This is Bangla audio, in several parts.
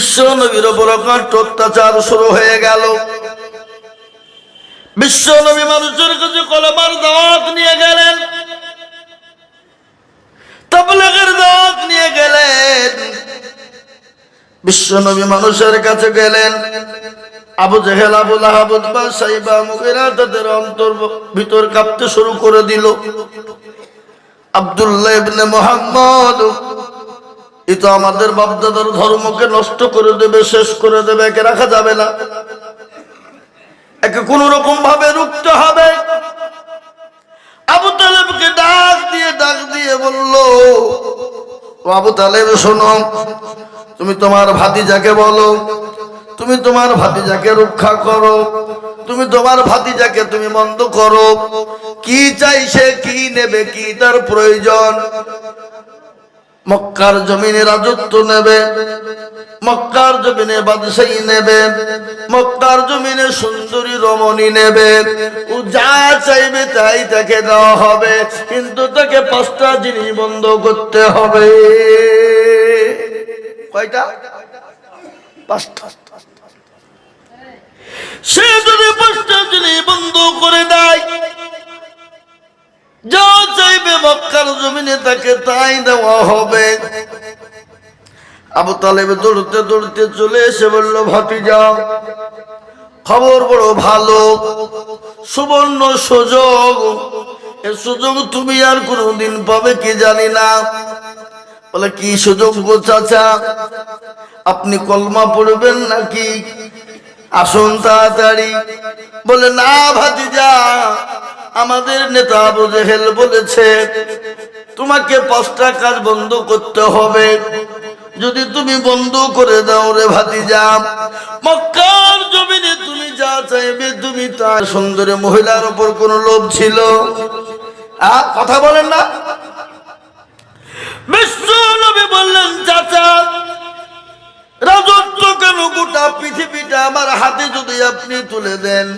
বিশ্ব নবীর অকাট্য অত্যাচার শুরু হয়ে গেল। বিশ্ব নবী মানুষের কাছে কলমার দাওয়াত নিয়ে গেলেন। তাবলিগের দাওয়াত নিয়ে গেলেন। বিশ্ব নবী মানুষের কাছে গেলেন। Abu Jahl, Abu Lahab, Utba, Shaiba, Mughira তাদের অন্তর ভিতর কাঁপতে শুরু করে দিল। আব্দুল্লাহ ইবনে মোহাম্মদ এ তো আমাদের বাপদাদার ধর্মকে নষ্ট করে দেবে, শেষ করে দেবে, একে রাখা যাবে না। একে কোন রকম ভাবে রুখতে হবে। আবু তালেবকে ডাক দিয়ে ডাক দিয়ে বলল আবু তালেব, শোনো, তুমি তোমার ভাতিজাকে বলো, তুমি তোমার ভাতিজাকে রক্ষা করো, তুমি তোমার ভাতিজাকে তুমি বন্ধ করো। কি চাইছে কি নেবে, কি তার প্রয়োজন? মক্কার জমিনে রাজত্ব নেবে, মক্কার জমিনে বাদশাহী নেবে, মক্কার জমিনে সুন্দরী রমণী নেবে। ও যা চাইবে তাই তাকে দেওয়া হবে, কিন্তু তাকে পাঁচটা জিনিস বন্ধ করতে হবে। কয়টা? পাঁচটা। সে যদি পাঁচটা জিনিস বন্ধ করে দেয় যা চাইবে মক্কার জমিনে তাকে তাই দেওয়া হবে। আবু তালেব দৌড়তে দৌড়তে চলে এসে বলল, ভাতিজা, খবর বড় ভালো, সুবর্ণ সুযোগ। এ সুযোগ তুমি আর কোনদিন পাবে কি জানি না। বলে, কি সুযোগ গো চাচা? আপনি কলমা পড়বেন নাকি? আসুন তাড়াতাড়ি। বলে না ভাতিজা আমাদের নেতা আবু জেহেল বলেছে তোমাকে পাঁচটা কাজ বন্ধ করতে হবে। যদি তুমি বন্ধ করে দাও রে মক্কার জমিনে তুমি যা চাইবে তুমি তার সুন্দরী মহিলার উপর কোন লোভ ছিল? আ, কথা বলেন না। বিশ্ব নবী বললেন চাচা রাজত্ব কেন? গোটা পৃথিবীটা আমার হাতে যদি আপনি তুলে দেন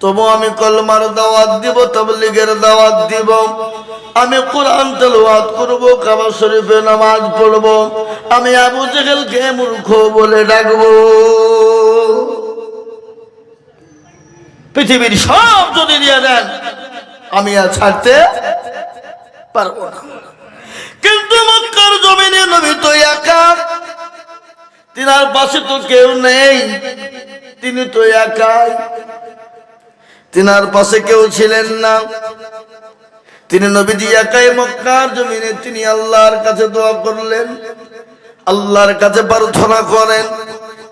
তবু আমি কলমার দাওয়াত দিব, তাবলিগের দাওয়াত দিব। আমি কোরআন তেলাওয়াত করব, কাবা শরীফে নামাজ পড়ব, আমি আবু জেহেলকে মূর্খ বলে ডাকবো। পৃথিবীর সব যদি দিয়ে দেন, আমি আর ছাড়তে পারব না। কিন্তু মক্কার জমিনে নবী তো একা। তিনার পাশে তো কেউ নেই। তিনি তো একাই। তিনার পাশে কেউ ছিলেন না। তিনি নবীজি একাই মক্কার জমিনে। তিনি আল্লাহর কাছে দোয়া করলেন। আল্লাহর কাছে প্রার্থনা করেন।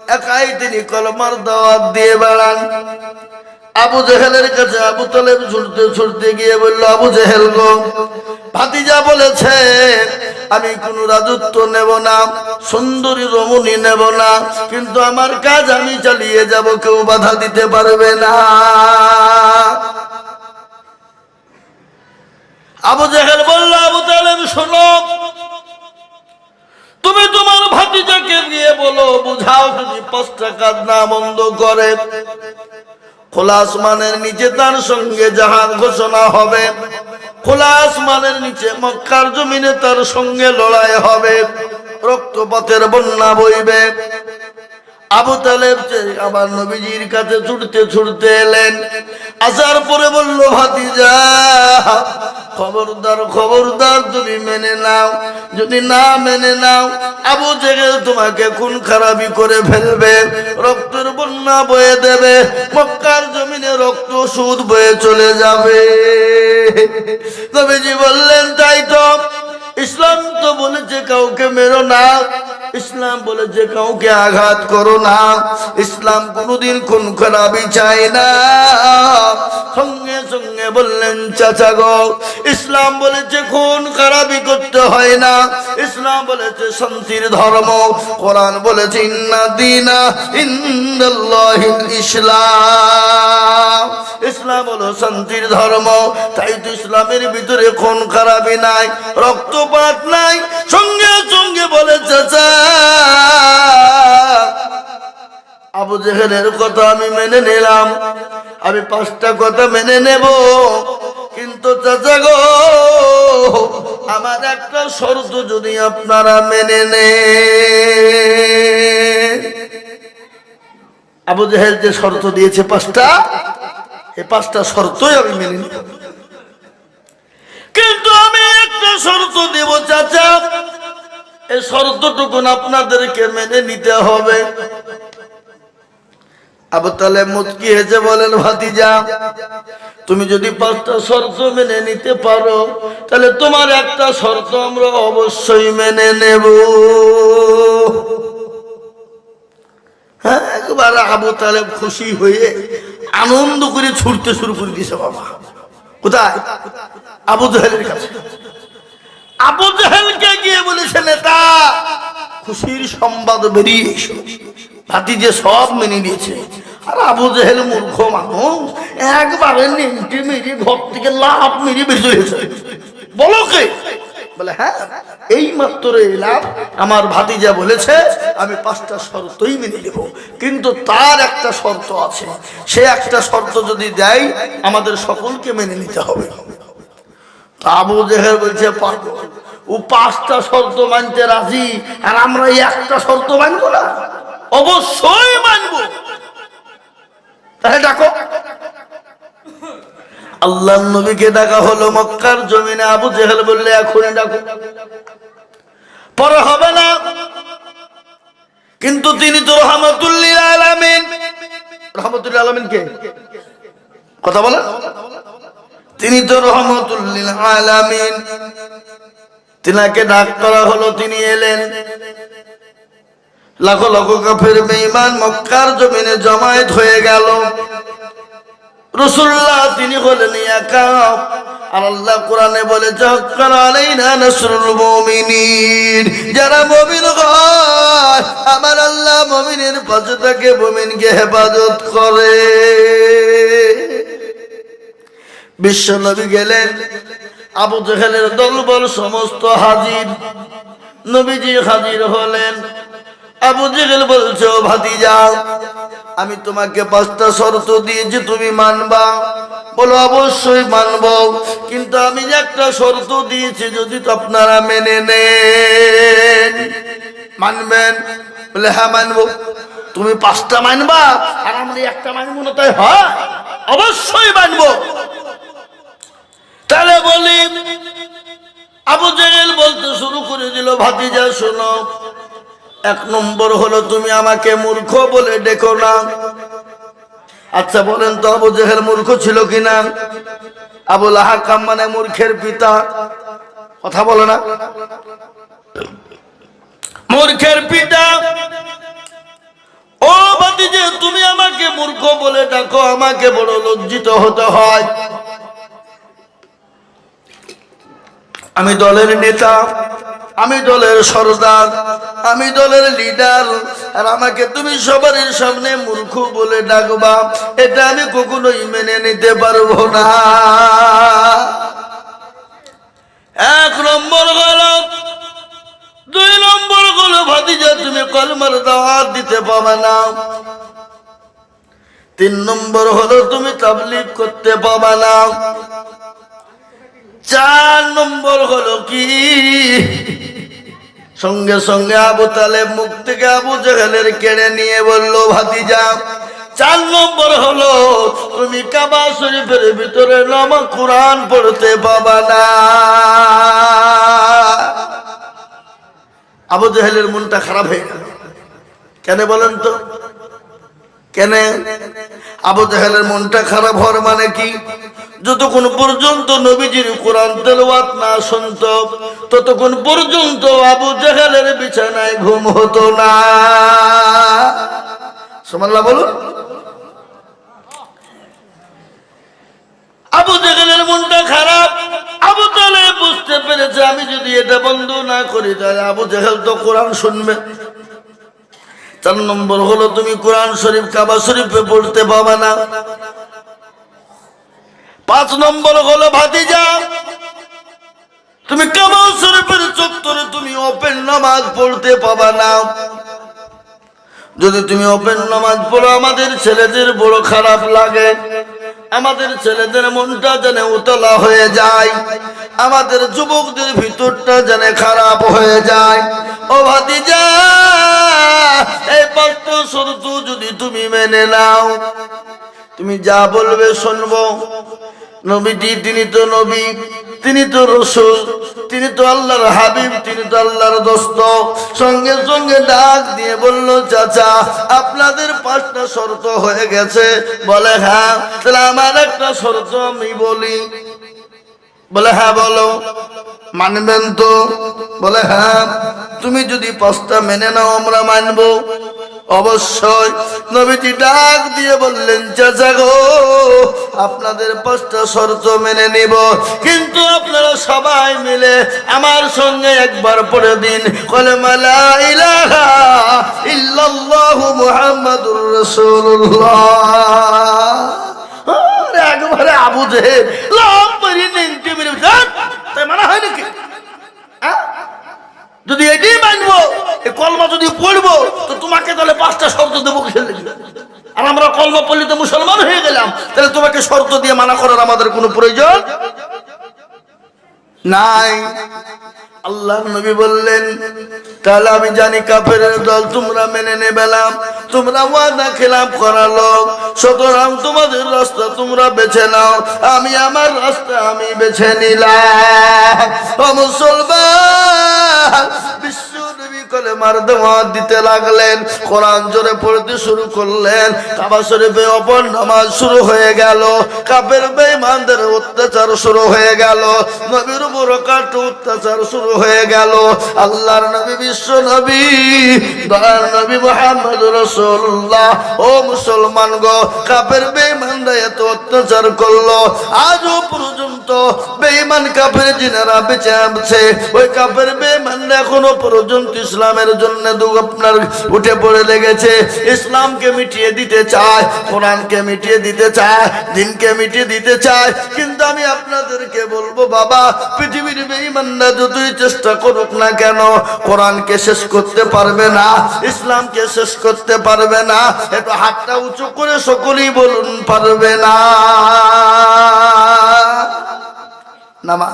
একাই তিনি কলমার দাওয়াত দিয়ে বেড়ান। আবু জেহেলের কাছে আবু তালেব ছুটতে ছুটতে গিয়ে বলল, আবু জেহেল গো, ভাতিজা বলেছে, আমি কোন রাজত্ব নেব না, সুন্দরী রমণী নেব না, কিন্তু আমার কাজ আমি চালিয়ে যাব, কেউ বাধা দিতে পারবে না। আবু জেহেল বলল, আবু তালেব, শোনো, তুমি তোমার ভাতিজাকে গিয়ে বলো, বুঝাও যদি পাঁচটা কাজ না বন্ধ করে। খোলা আসমানের নিচে তার সঙ্গে জাহান ঘোষণা হবে। খোলা আসমানের নিচে মক্কার জমিনে তার সঙ্গে লড়াই হবে। রক্তপাতের বন্যা বইবে। আবু তালেব যে আবার নবীজির কাছে ছুটতে ছুটতে এলেন, আসার পরে বলল, ভাতিজা, খবরদার খবরদার, তুমি মেনে নাও, যদি না মেনে নাও, আবু জেগে তোমাকে খুন খারাপি করে ফেলবে, রক্তের বন্যা বয়ে দেবে, মক্কার জমিনে রক্ত সুদ বয়ে চলে যাবে। নবীজি বললেন, তাই তো ইসলাম তো বলেছে কাউকে মেরো না। ইসলাম বলেছে কাউকে আঘাত করো না। ইসলাম কোনোদিন খুন খারাপি চায় না। সঙ্গে সঙ্গে বললেন, চাচা গো, ইসলাম বলেছে খুন খারাপি করতে হয় না। ইসলাম বলেছে শান্তির ধর্ম। কোরআন বলেছে, ইন্না দিনা ইসলাম। ইসলাম হলো শান্তির ধর্ম। তাই তো ইসলামের ভিতরে খুন খারাপি নাই। রক্তপাত নাই। সঙ্গে সঙ্গে বলে, চাচা, আবু জেহেলের কথা আমি মেনে নিলাম। আমি পাঁচটা কথা মেনে নেব। কিন্তু চাচা গো, আমার একটা শর্ত যদি আপনারা মেনে নে আবু জাহেল যে শর্ত দিয়েছে পাঁচটা এই পাঁচটা শর্তই আমি মেনে নিব কিন্তু শর্ত দেব, চাচা। এই শর্তটুকুন আপনাদেরকে মেনে নিতে হবে। আবু তালে মুচকি হেসে বলেন, ভাতিজা, তুমি যদি পাঁচটা শর্ত মেনে নিতে পারো, তাহলে তোমার একটা শর্ত আমরা অবশ্যই মেনে নেব। হ্যাঁ একবার আবু তালেব খুশি হয়ে আনন্দ করে ছুটতে শুরু করে দিয়েছে, বাবা। কোথায়? আবু জাহেলের কাছে। আবু জাহেলকে গিয়ে বলেছে, নেতা, খুশির সংবাদ বেরিয়ে এসো। ভাতিজে সব মেনে নিয়েছে। আর আবু জাহেল মূর্খ মানুষ, একবারে নেমটে মেরে ঘর থেকে লাভ মেরে গেছে বলো কে? বলে হ্যাঁ আমার ভাতিজা বলেছে, আমি পাঁচটা শর্তই মেনে নেব। কিন্তু তার একটা শর্ত আছে। সে একটা শর্ত যদি দেয়, আমাদের সকলকে মেনে নিতে হবে। আবু জেহের বলছে ও পাঁচটা শর্ত মানতে রাজি, আর আমরা একটা শর্ত মানবো না। অবশ্যই আল্লাহ নবীকে ডাকা হলো মক্কার জমিনে। আবু জেহেল বললে, এখনই ডাকো। পরে হবে না। কিন্তু তিনি তো রহমতুল্লিল আলামিন। রহমতুল্লিল আলমিন কে? কথা বলে তিনি তো রহমতুল্লিল আলামিন। তিনাকে ডাক করা হলো, তিনি এলেন। লাখো লাখো কাফের বেঈমান মক্কার জমিনে জমায়েত হয়ে গেল। রসুল্লাহ তিনি হলেন একা আর আল্লাহ কোরআনে বলে জক্কর আলাইনা নাসরুল মুমিনিন। যারা মুমিন হয়, আমার আল্লাহ মুমিনের পাশে থাকে মুমিনকে হেফাজত করে। বিশ্ব নবী গেলেন। আবু জেহেলের দলবল সমস্ত হাজির। নবীজি হাজির হলেন। আবু জেহেল বলছে, ও ভাতিজা, আমি তোমাকে পাঁচটা শর্ত দিয়েছি, তুমি মানবা? বলো, অবশ্যই মানব। কিন্তু আমি যে একটা শর্ত দিয়েছি, যদি তো আপনারা মেনে নেন। মানবেন? বলে হ্যাঁ মানবো। তুমি পাঁচটা মানবা, আর আমরা একটা মানবো না তাই হয়। অবশ্যই মানবো। তাহলে বলি, আবু জেহেল বলতে শুরু করে দিল, ভাতিজা, শোনো, এক নম্বর হলো তুমি আমাকে মূর্খ বলে ডেকো না। আচ্ছা বলেন তো আবু জেহেল মূর্খ ছিল কিনা? আবুল হাকাম মানে মূর্খের পিতা। কথা বলো না। মূর্খের পিতা। ও ভাতিজে, তুমি আমাকে মূর্খ বলে ডাকো, আমাকে বড় লজ্জিত হতে হয়। আমি দলের নেতা, আমি দলের সর্দার, আমি দলের লিডার আর আমাকে তুমি সবার সামনে মূর্খ বলে ডাকবা, এটা আমি কখনোই মেনে নিতে পারব না। এক নম্বর হল দুই নম্বর হলো ভাতিজা, তুমি কলমার দাওয়াত দিতে পাবে না। তিন নম্বর হলো, তুমি তাবলিগ করতে পাবে না। চার নম্বর হলো কি? সঙ্গে সঙ্গে আবু তালেব মুখ থেকে আবু জাহেলের কেড়ে নিয়ে বলল, ভাতিজা, চার নম্বর হলো, তুমি কাবা শরীফের ভিতরে নামা কোরআন পড়তে পাবা না। আবু জাহেলের মনটা খারাপ হয়ে গেল। কেন বলেন তো? কেন? আবু জাহেলের মনটা খারাপ হওয়ার মানে কি? যতক্ষণ পর্যন্ত নবীজির কোরআন তেলাওয়াত না শুনত, ততক্ষণ পর্যন্ত আবু জাহেলের বিছানায় ঘুম হতো না। সুমাল্লাহ বলুন। আবু জাহেলের মনটা খারাপ। আবু তালে বুঝতে পেরেছে, আমি যদি এটা বন্ধ না করি, তাহলে আবু জাহেল তো কোরআন শুনবে। চার নম্বর হলো তুমি কোরআন শরীফ, কাবা শরীফে পড়তে পাবা না। পাঁচ নম্বর হলো ভাতিজা, তুমি কাবা শরীফের চত্বরে তুমি ওপেন নামাজ পড়তে পাবা না। যদি তুমি ওপেন নামাজ পড়ো, আমাদের ছেলেদের বড় খারাপ লাগে। আমাদের ছেলেদের মনটা যেন উতলা হয়ে যায়। আমাদের যুবকদের ভিতরটা যেন খারাপ হয়ে যায়। ও ভাতিজা এই পাঁচটা শর্ত যদি তুমি মেনে নাও, তুমি যা বলবে শুনব। নবীজি, তিনি তো নবী, তিনি তো রসুল, তিনি তো আল্লাহর হাবিব, তিনি তো আল্লাহর দোস্ত। সঙ্গে সঙ্গে ডাক দিয়ে বলল, চাচা, আপনাদের পাঁচটা শর্ত হয়ে গেছে। বলে হ্যাঁ তাহলে আমার একটা শর্ত আমি বলি। বলে হ্যাঁ বলো। মানবেন তো। বলে হ্যাঁ তুমি যদি পাঁচটা মেনে নাও, আমরা মানবো। অবশ্যই নবীজি ডাক দিয়ে বললেন, চাচা গো, আপনাদের পাঁচটা শর্ত মেনে নিব। কিন্তু আপনারা সবাই মিলে আমার সঙ্গে একবার পড়ে দিন। কলে মালা ইলাহা ইল্লাল্লাহু মুহাম্মাদুর রাসূলুল্লাহ। আরে একবারে আবু জেহেল। হয়? নাকি? হ্যাঁ? যদি এটাই মানবো এই কলমা যদি পড়ব, তো তোমাকে তাহলে পাঁচটা শর্ত দেবো আর আমরা কলমা পড়লে তো মুসলমান হয়ে গেলাম। তাহলে তোমাকে শর্ত দিয়ে মানা করার আমাদের কোনো প্রয়োজন? নাই। আল্লাহ নবী বললেন, তাহলে আমি জানি কাপের দল তোমরা মেনে নেবেলাম তোমরা ওয়াদা খেলাম করালো সুতরাং তোমাদের রাস্তা তোমরা বেছে নাও। আমি আমার রাস্তা আমি বেছে নিলাম। ও মুসলমান, বিশ্ব মুসলমান গো এত অত্যাচার করল। আজও পর্যন্ত বেঈমান কাপের জিনেরা বেঁচে আছে। ওই এখনও পর্যন্ত ইসলামের জন্য আপনার উঠে পড়ে লেগেছে। ইসলামকে মিটিয়ে দিতে চায়, কোরআনকে মিটিয়ে দিতে চায়, দিনকে মিটিয়ে দিতে চায়। কিন্তু আমি আপনাদেরকে বলব, বাবা, পৃথিবীর বেঈমানরা যতই চেষ্টা করুক না কেন, কোরআনকে শেষ করতে পারবে না, ইসলামকে শেষ করতে পারবে না, একটু হাতটা উঁচু করে সকলেই বলুন, পারবে না। নামা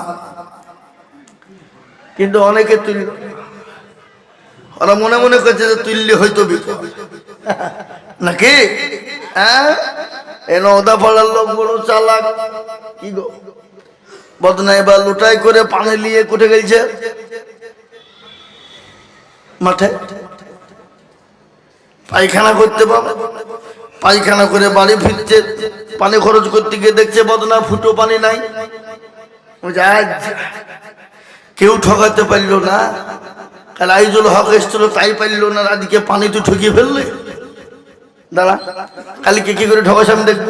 কিন্তু অনেকে তুলল ওরা মনে মনে করছে যে তুললে হয়তো বিপদ। নাকি? হ্যাঁ? এ নদা বড় চালাক। কি বা করে পানি গেছে মাঠে? পায়খানা করতে পাবে। পায়খানা করে বাড়ি ফিরছে। পানি খরচ করতে গিয়ে দেখছে বদনা ফুটো পানি নাই। কেউ ঠকাতে পারল না। কাল আইজুল হক এসছিল, তাই পারল না আজকে পানি তো ঠকিয়ে ফেললে? দাঁড়া, কালকে কি করে ঠকাস আমি দেখব।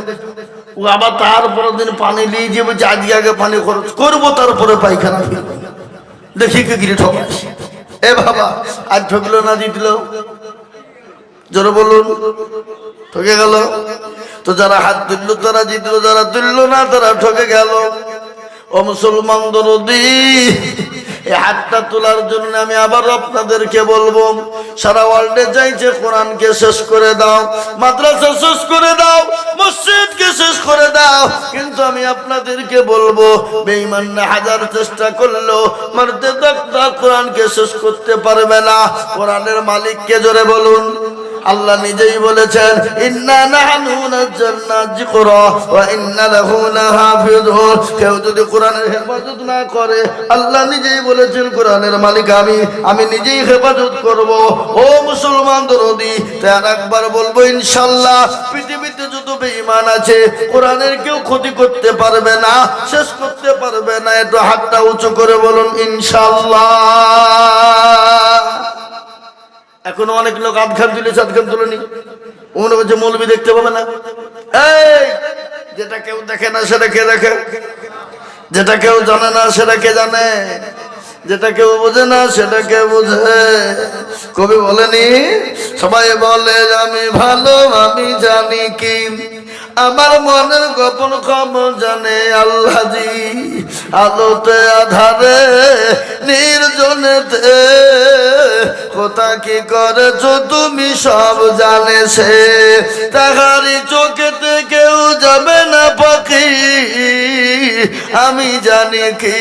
ও আবার তারপরের দিন পানি নিয়ে যে বলছে, আজকে আগে পানি খরচ করব, তারপরে পায়খানা দেখি কে গিরে ঠকাস এ বাবা, আজ ঠকলো না, জিতলো। জোরে বলুন, ঠকে গেল। তো যারা হাত তুললো, তারা জিতলো, যারা তুললো না, তারা ঠকে গেল। ও মুসলমান দরদি এই হাতটা তোলার জন্য আমি আবার আপনাদেরকে বলব, সারা ওয়ার্ল্ডে চাইছে কোরআনকে শেষ করে দাও, মাদ্রাসা শেষ করে দাও শেষ করে দাও, কিন্তু আমি আপনাদেরকে বলব হাজার চেষ্টা করল মারতে কোরআনকে শেষ করতে পারবে না। কোরআনের মালিককে জোরে বলুন। আল্লাহ নিজেই বলেছেন, ইন্না নাহনু নাজ্জালনা যিকরা ওয়া ইন্না লাহু লাহাফিজুন। কেউ যদি কোরআনের হেফাজত না করে, আল্লাহ নিজেই বলেছেন, কোরআনের মালিক আমি আমি নিজেই হেফাজত করব। ও মুসলমান দরদি তার একবার বলব ইনশাআল্লাহ পৃথিবীতে যত বেঈমান আছে, কোরআনের কেউ ক্ষতি করতে পারবে না, শেষ করতে পারবে না। একটু হাতটা উঁচু করে বলুন ইনশাআল্লাহ এখনও অনেক লোক আধখান তুলেছে আধখান তুলেনি মনে করছে মৌলবি দেখতে পাবে না। এই, যেটা কেউ দেখে না সেটা কে দেখে? যেটা কেউ জানে না সেটা কে জানে? যেটা কেউ বোঝে না সেটা কে বোঝে? কবি বলেনি, সবাই বলে, আমি ভালো, আমি জানি কি। আমার মনের গোপন খবর জানে আল্লাহজি। আলোতে আধারে, নির্জনেতে। কোথা কি করেছ তুমি সব জানে সে। তাহারি চোখেতে কেউ যাবে না পাখি। আমি জানি কি,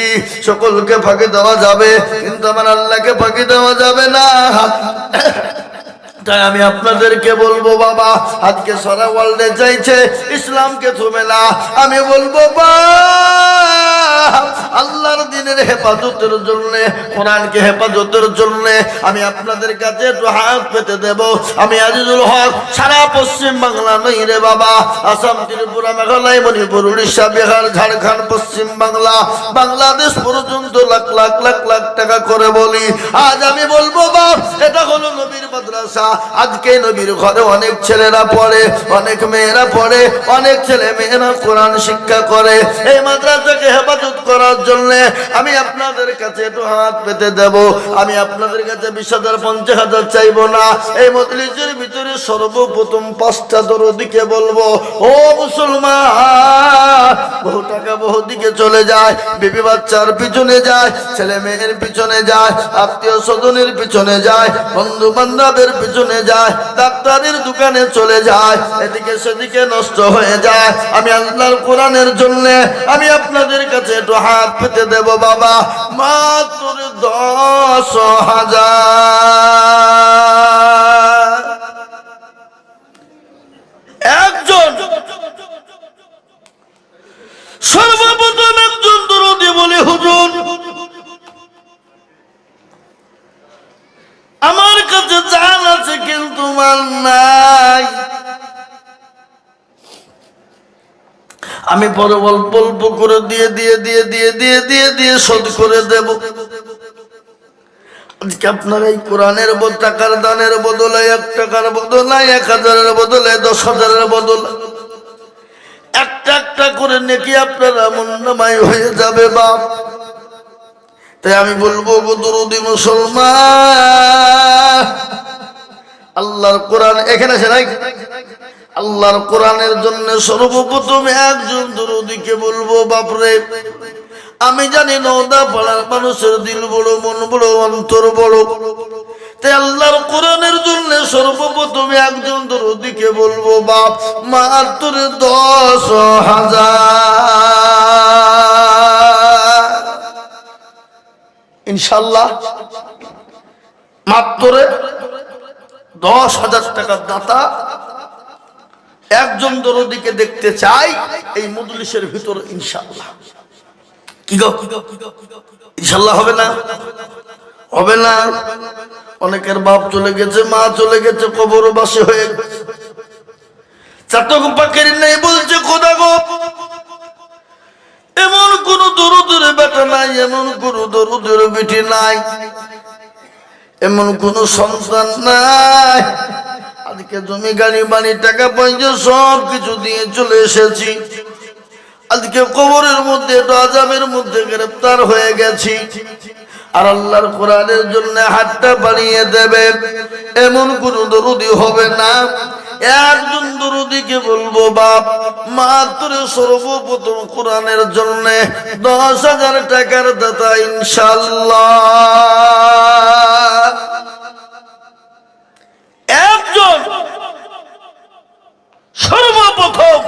সকলকে ফাঁকি দেওয়া যাবে, কিন্তু আমার আল্লাহকে ফাঁকি দেওয়া যাবে না। তাই আমি আপনাদেরকে বলব, বাবা, আজকে সারা ওয়ার্ল্ডে চাইছে ইসলামকে থমে না আমি বলব আল্লাহর দিনের হেফাজতের জন্য, কোরআনকে হেফাজতের জন্য আমি আপনাদের কাছে একটু হাত পেতে দেব। আমি আজিজুল হক, সারা পশ্চিম বাংলা নই রে বাবা। আসাম, ত্রিপুরা, মেঘালয়, মণিপুর, উড়িষ্যা, বিহার, ঝাড়খণ্ড, পশ্চিম বাংলা, বাংলাদেশ পর্যন্ত লাখ লাখ লাখ লাখ টাকা করে বলি। আজ আমি বলব বাপ এটা হলো নবীর মাদ্রাসা। আজকে নবীর ঘরে অনেক ছেলেরা পড়ে, অনেক মেয়েরা পড়ে, অনেক ছেলে মেয়েরা কোরআন শিক্ষা করে। এই মাদ্রাসাকে হেফাজত করার জন্য আমি আপনাদের কাছে একটু হাত পেতে দেব। আমি আপনাদের কাছে বিশ হাজার, পঞ্চাশ হাজার চাইব না। এই মজলিসের ভিতরে সর্বপ্রথম পাঁচটা দরদিকে বলব, ও মুসলমান, বহু টাকা বহু দিকে চলে যায়, বিবি বাচ্চার পিছনে যায়, ছেলে মেয়ের পিছনে যায়, আত্মীয় স্বজনের পিছনে যায় বন্ধু বান্ধবের পিছনে যায়, ডাক্তারের দোকানে চলে যায়, এদিকে সেদিকে নষ্ট হয়ে যায়। আমি আল্লাহর কোরআনের জন্য, আমি আপনাদের কাছে একটু হাত পেতে দেব বাবা, মাত্র দশ হাজার। একজন, সর্বপ্রথম একজন দরদি বলে, হুজুর, আমার কাছে চাল মাল নাই। আমি পরে অল্প অল্প করে দিয়ে দিয়ে দিয়ে দিয়ে দিয়ে দিয়ে দিয়ে শোধ করে দেব। আজকে আপনার এই কোরআনের টাকার দানের বদলে, এক টাকার বদলে, এক হাজারের বদলে, দশ হাজারের বদলে। একটা একটা করে নেকি আপনারা মন্নামাই হয়ে যাবে, বাপ। তাই আমি বলব, গো মুসলমান আল্লাহর কোরআন এখানে আছে নাই? আল্লাহর কোরআনের জন্য সর্বপ্রথম একজন দরুদিকে বলব, বাপরে, আমি জানি নৌদা পাড়ার মানুষের দিল বড়, মন বড়, অন্তর বড়। তাই আল্লাহর কোরআনের জন্য সর্বপ্রথম একজন দরুদিকে বলব, বাপ মাত্র দশ হাজার। ইনশাল্লাহ মাত্র দশ হাজার টাকার দাতা। একজন দরদিকে দেখতে চাই এই মজলিসের ভিতর ইনশাল্লাহ কি গো? ইনশাল্লাহ হবে না? হবে না। অনেকের বাপ চলে গেছে, মা চলে গেছে, কবরবাসী হয়ে এমন কোন দরুদের বেটা নাই, এমন কোন দরুদের বেটি নাই। এমন কোন সন্তান নাই। আজকে জমি গাড়ি, বাড়ি, টাকা পয়সা সব কিছু দিয়ে চলে এসেছি। আজকে কবরের মধ্যে আজামের মধ্যে গ্রেপ্তার হয়ে গেছি। আর আল্লাহর কোরআনের জন্য হাতটা বাড়িয়ে দেবে। এমন কোন দরুদি হবে না। একজন দরুদিকে বলব, বাপ, মাত্র সর্বপ্রথম কোরআনের জন্য দশ হাজার টাকার দাতা ইনশাল্লাহ একজন সর্বপ্রথম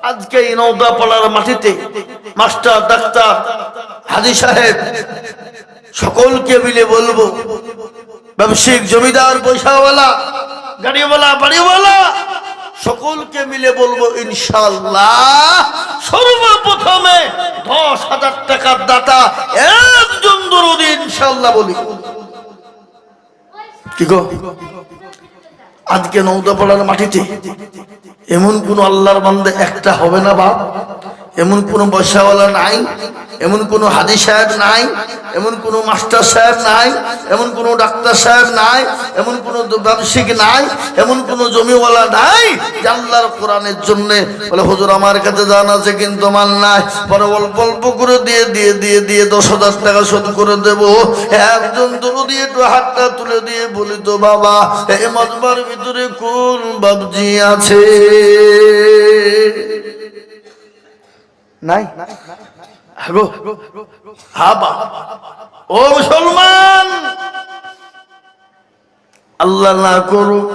আজকে এই নৌদাপাড়ার মাটিতে মাস্টার, ডাক্তার, হাজি সাহেব, সকলকে মিলে বলব, ব্যবসায়িক জমিদার, পয়সাওয়ালা, গাড়িওয়ালা, বাড়িওয়ালা, সকলকে মিলে বলব ইনশাল্লাহ সর্বপ্রথমে দশ হাজার টাকার দাতা একজন দরুদ ইনশাল্লাহ বলি। কি গো? আজকে নৌদাপাড়ার মাটিতে এমন কোন আল্লাহর বান্ধে একটা হবে না বাপ? এমন কোন বসাওয়ালা নাই, এমন কোন হাদি সাহেব নাই, এমন কোন মাস্টার সাহেব নাই, এমন কোন ডাক্তার সাহেব নাই, এমন কোন ব্যবসায়িক নাই, এমন কোন জমিওয়ালা নাই আল্লাহর কোরআনের জন্য বলে, হুজুর, আমার কাছে জান আছে কিন্তু মাল নাই। পরে অল্প অল্প করে দিয়ে দিয়ে দিয়ে দিয়ে দশ হাজার টাকা শোধ করে দেব। একজন তুলো দিয়ে একটু হাতটা তুলে দিয়ে বলি, তো বাবা এই মজবার ভিতরে কোন বাবজি আছে? নাই। ও মুসলমান! আল্লাহ না করুক।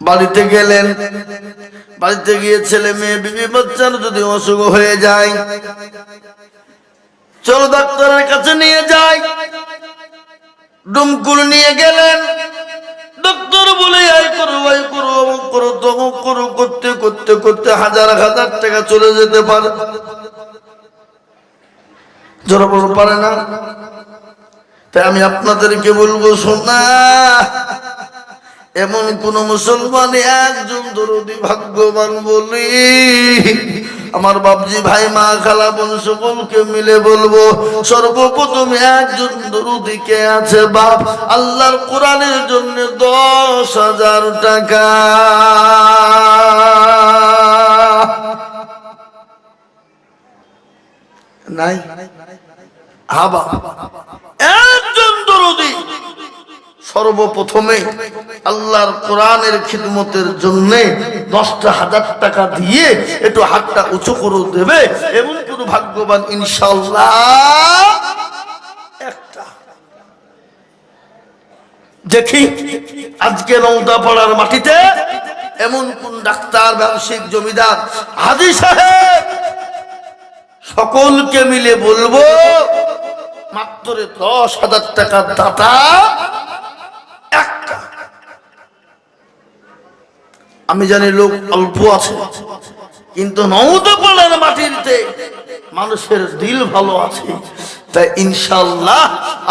বাড়িতে গেলেন। বাড়িতে গিয়ে ছেলে মেয়ে, বিবি বাচ্চার যদি অসুখ হয়ে যায়, চলো ডাক্তারের কাছে নিয়ে যাই। ডুমকুল নিয়ে গেলেন। ডক্টর বলে, আয় করো আই করো, অমুক করো, তমুক করো, করতে করতে করতে হাজার হাজার টাকা চলে যেতে পারে। জোর বড় পারে না? তাই আমি আপনাদেরকে বলব, শোনা এমন কোন মুসলমান একজন দরদি ভাগ্যবান বলি, আমার বাপজি ভাই, মা, খালা, বোন সকলকে মিলে বলব, সর্বপ্রথম একজন দরুদি কে আছে বাপ? আল্লাহর কোরআনের জন্য দশ হাজার টাকা। নাই? হাবা একজন দরদি সর্বপ্রথমে আল্লাহর কোরআনের খিদমতের জন্য দশটা হাজার টাকা দিয়ে একটু হাতটা উঁচু করে দেবে এমন কোন ভাগ্যবান ইনশাল্লাহ দেখি, আজকে নৌদা পাড়ার মাটিতে এমন কোন ডাক্তার, ব্যবসায়িক জমিদার, হাজি সাহেব, সকলকে মিলে বলব, মাত্র দশ হাজার টাকার দাতা আমি জানি লোক অল্প আছে, কিন্তু নৌদপাড়ার মাটিতে মানুষের দিল ভালো আছে। তাই ইনশাল্লাহ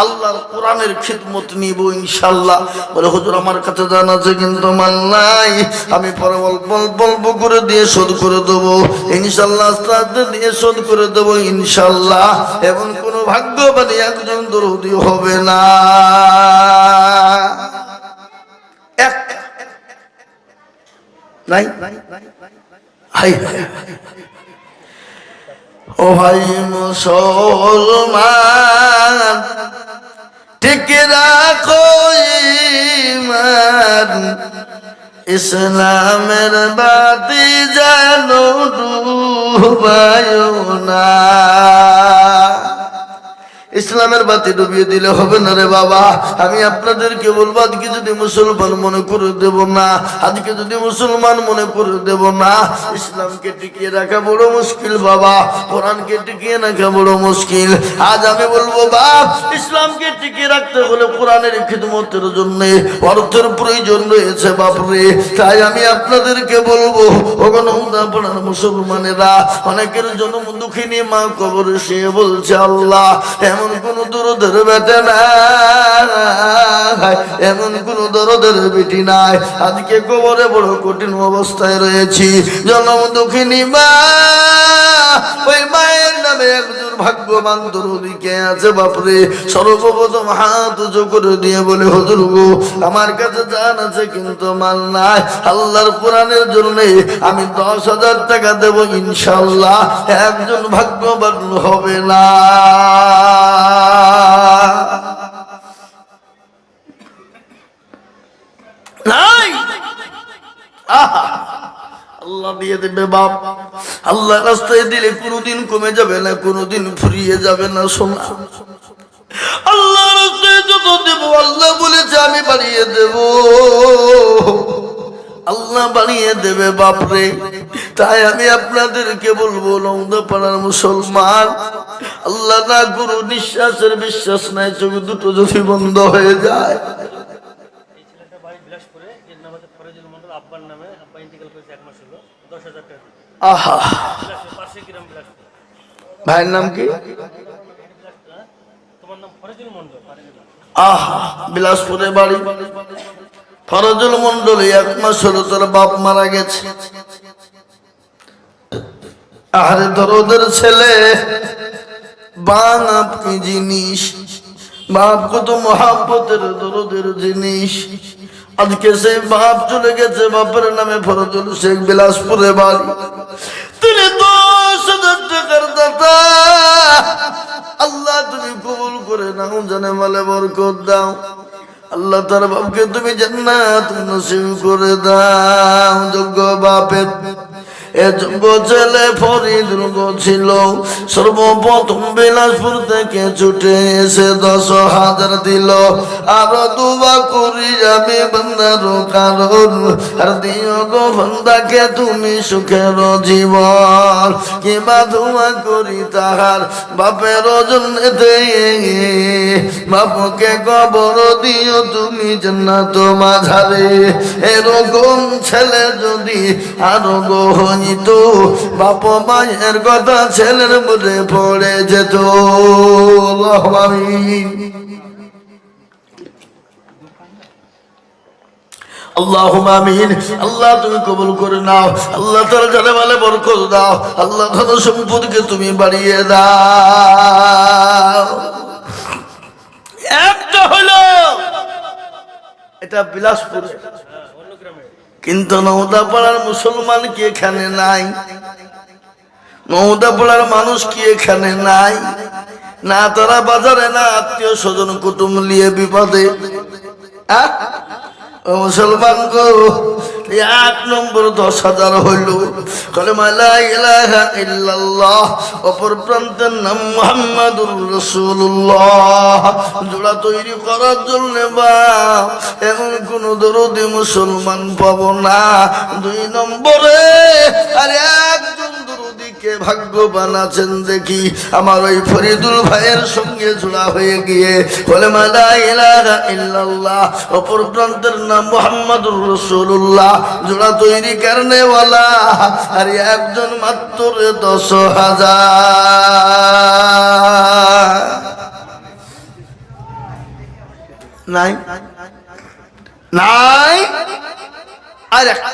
আল্লাহর কোরআনের খিদমত নিব ইনশাল্লাহ বলে, হুজুর, আমার কাছে জানা আছে, কিন্তু মান নাই। আমি পরে অল্প অল্প অল্প করে দিয়ে শোধ করে দেবো। ইনশাল্লাহ আস্তে দিয়ে শোধ করে দেবো ইনশাল্লাহ এমন কোনো ভাগ্যবাদী একজন দরদি হবে না। নাই? হাই ও ভাই মুসলমান ঠিক রাখো ইমান ইসলামের বাতি জানো ডুবায় না। ইসলামের বাতি ডুবিয়ে দিলে হবে না রে বাবা। আমি আপনাদেরকে বলব, আজকে যদি মুসলমান মনে করে দেব না, আজকে যদি মুসলমান মনে করে দেব না, ইসলামকে টিকিয়ে রাখা বড় মুশকিল বাবা, কোরআনকে টিকিয়ে রাখা বড় মুশকিল। আজ আমি বলব, বাপ ইসলামকে টিকিয়ে রাখতে হলে কোরআনের খিদমতের জন্য, অর্থের প্রয়োজন রয়েছে বাপরে। তাই আমি আপনাদেরকে বলব পড়ার মুসলমানেরা, অনেকের জন্ম দুঃখিনী মা কবরে সে বলছে, আল্লাহ, এমন কোন দরদের বেটে নাই, এমন কোন দরদের বেটি নাই। আজকে কবরে বড় কঠিন অবস্থায় রয়েছি। জন্ম দুঃখিনী মা, ওই মায়ের নামে একজন ভাগ্যবান দরদিকে আছে বাপরে? সর্বপ্রথম হাত দিয়ে বলে গো, আমার কাছে জান আছে কিন্তু মাল নাই। আল্লাহর কোরআনের জন্য আমি দশ হাজার টাকা দেব ইনশাল্লাহ একজন ভাগ্যবান হবে না। আল্লাহ দিয়ে দেবে বাপ। আল্লাহ রাস্তায় দিলে কোনোদিন কমে যাবে না, কোনোদিন ফুরিয়ে যাবে না, সোনা। আল্লাহ যত দেব আল্লাহ বলেছে আমি বাড়িয়ে দেব। আল্লাহ বাড়িয়ে দেবে বাপরে। তাই আমি আপনাদেরকে বলব লঙ্গ মুসলমান আল্লাহ না গুরু নিঃশ্বাসের বিশ্বাস নাই চোখ দুটো যদি বন্ধ হয়ে যায়। এই ছেলেটা বাড়ি বিলাসপুরে আহা বিলাসপুরে বাড়ি। ফরজুল মন্ডল এক মাস হলো তোর বাপ মারা গেছে। আরে দরদের ছেলে, বাপ কি জিনিস? বাপ কত মহাব্বতের দরদের জিনিস। আজকে সেই বাপ চলে গেছে, বাপের নামে ফরজুল শেখ বিলাসপুরে বাড়ি। তিনি দশ হাজার টাকার দাতা। করে নাও জানে মালে বরকত দাও। আল্লাহ তার বাপকে তুমি জান্নাত নসিব করে দাও। যোগ্য বাপের এ যোগ্য ছেলে সর্বপ্রথম বিলাসপুর থেকে ছুটে এসে দশ হাজার দিল। আরও দুবা করি যাবে বন্দার কারণ। আর দিও গো বন্দাকে তুমি সুখের জীবন। কিবা ধোয়া করি তাহার বাপের জন্য বাপকে কবর দিও তুমি জান্নাত মাঝারে। এরকম ছেলে যদি আরও গো হইত বাপ মায়ের কথা ছেলের মধ্যে পড়ে যেত। তুমি বাড়িয়ে দাও। এটা বিলাসপুরে। কিন্তু নৌদাপাড়ার মুসলমান কি এখানে নাই? নৌদাপাড়ার মানুষ কি এখানে নাই? না তারা বাজারে, না আত্মীয় স্বজন কুটুম নিয়ে বিপদে। মুসলমান গো এক নম্বর দশ হাজার হইল। অপর প্রান্তের নাম মুহাম্মাদুর রাসূলুল্লাহ। জোড়া তৈরি করার জন্য বা এমন কোন দরদি মুসলমান পাবো না। দুই নম্বরে, আরে একজন দরদিকে ভাগ্যবান আছেন দেখি। আমার ওই ফরিদুল ভাইয়ের সঙ্গে জোড়া হয়ে গিয়ে। কলেমা লা ইলাহা ইল্লাল্লাহ, অপর প্রান্তের নাম মুহাম্মাদুর রাসূলুল্লাহ। জোড়া তৈরি কারণেওয়ালা আর একজন মাত্র দশ হাজার। নাই? নাই? আর একটা।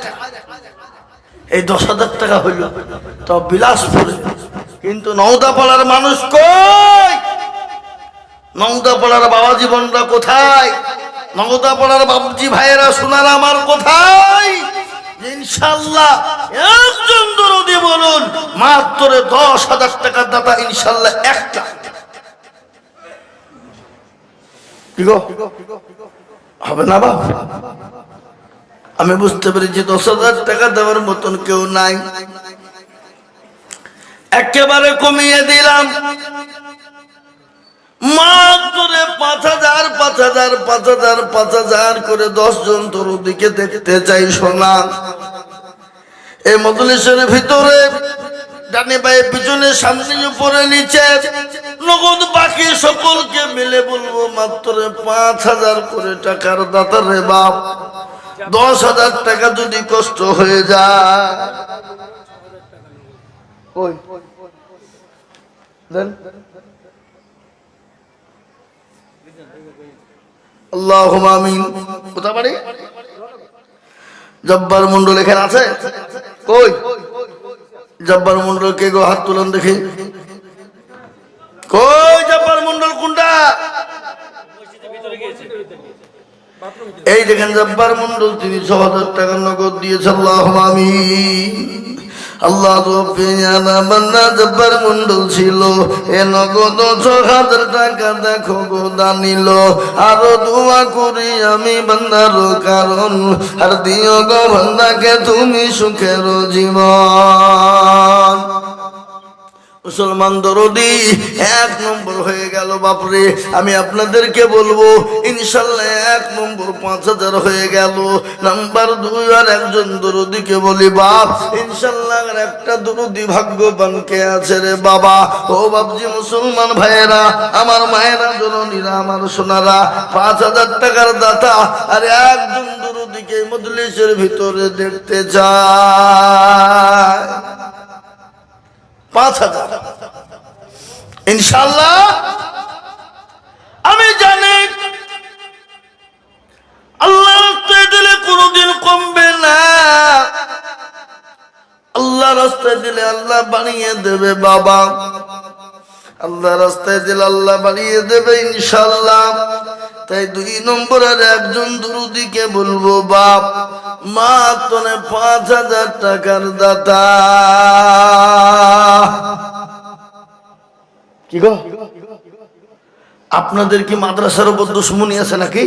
এই দশ হাজার টাকা হইল তো বিলাসপুরে। কিন্তু নৌদাপাড়ার মানুষ কই? নৌদাপাড়ার বাবা জীবনটা কোথায়? নৌদাপাড়ার বাবজি ভাইয়েরা, শোনার আমার কোথায় আমি বুঝতে পেরেছি দশ হাজার টাকা দেওয়ার মতন কেউ নাই। একেবারে কমিয়ে দিলাম। মাত্র পাঁচ হাজার পাঁচ হাজার পাঁচ হাজার পাঁচ হাজার করে দশ দেখতে চাই সোনা। এই মজলিসের ভিতরে ডানে পিছনে, সামনে, উপরে, নিচে নগদ বাকি সকলকে মিলে বলব মাত্র পাঁচ হাজার করে টাকার দাতা রে বাপ। দশ হাজার টাকা যদি কষ্ট হয়ে যায়। ওই। দেন। আল্লাহ আমিন। কোথা পারি জব্বার মন্ডল এখানে আছে? কই? জব্বার মন্ডল কে গো? হাত তুলন দেখি। কই জব্বার মন্ডল কোনটা? এই দেখেন জব্বার মন্ডল তিনি ছ হাজার টাকা নগদ দিয়েছে আল্লাহ আমি আল্লাহ জব্বার মন্ডল ছিল। এ নগদ ছ হাজার টাকা দেখো গো দানিল। আরও দোয়া করি আমি বান্দার কারণ। আর দিও গো বান্দাকে তুমি সুখের জীবন। মুসলমান দরদি, এক নম্বর হয়ে গেল, বাপরে, আমি আপনাদেরকে বলব, ইনশাল্লাহ এক নম্বর পাঁচ হাজার হয়ে গেল। নাম্বার দুই, আর একজন দরদিকে বলি, বাপ, ইনশাল্লাহ একটা দরদি ভাগ্যবান কে আছে রে বাবা? ও বাপজি, মুসলমান ভাইয়েরা, আমার মায়েরা, জননীরা, আমার সোনারা, পাঁচ হাজার টাকার দাতা, আর একজন দরদিকে মজলিসের ভিতরে দেখতে চায় পাঁচ হাজার। ইনশাল্লাহ আমি জানি আল্লাহ রাস্তায় দিলে কোনোদিন কমবে না। আল্লাহ রাস্তায় দিলে আল্লাহ বানিয়ে দেবে বাবা। আল্লাহ রাস্তায় দিলে আল্লাহ বানিয়ে দেবে ইনশাল্লাহ তাই দুই নম্বরের একজন দুরুদিকে বলব, বাপ, মা তনে পাঁচ হাজার টাকার দাতা। কি গো? আপনাদের কি মাদ্রাসার উপর দুশ্মনী আছে নাকি?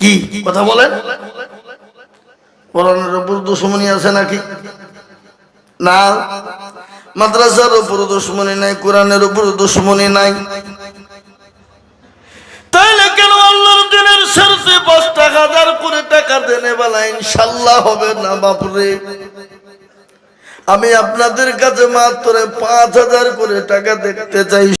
কি কথা বলেন? কোরআনের উপর দুশ্মনী আছে নাকি? না, মাদ্রাসার উপর দুশ্মনী নাই, কোরআনের উপর দুশ্মনী নাই। কেন আল্লাহর দিনের পাঁচ টাকা, হাজার করে টাকা দেনে বেলা ইনশাল্লাহ হবে না, বাপরে? আমি আপনাদের কাছে মাত্র পাঁচ হাজার করে টাকা দেখতে চাই।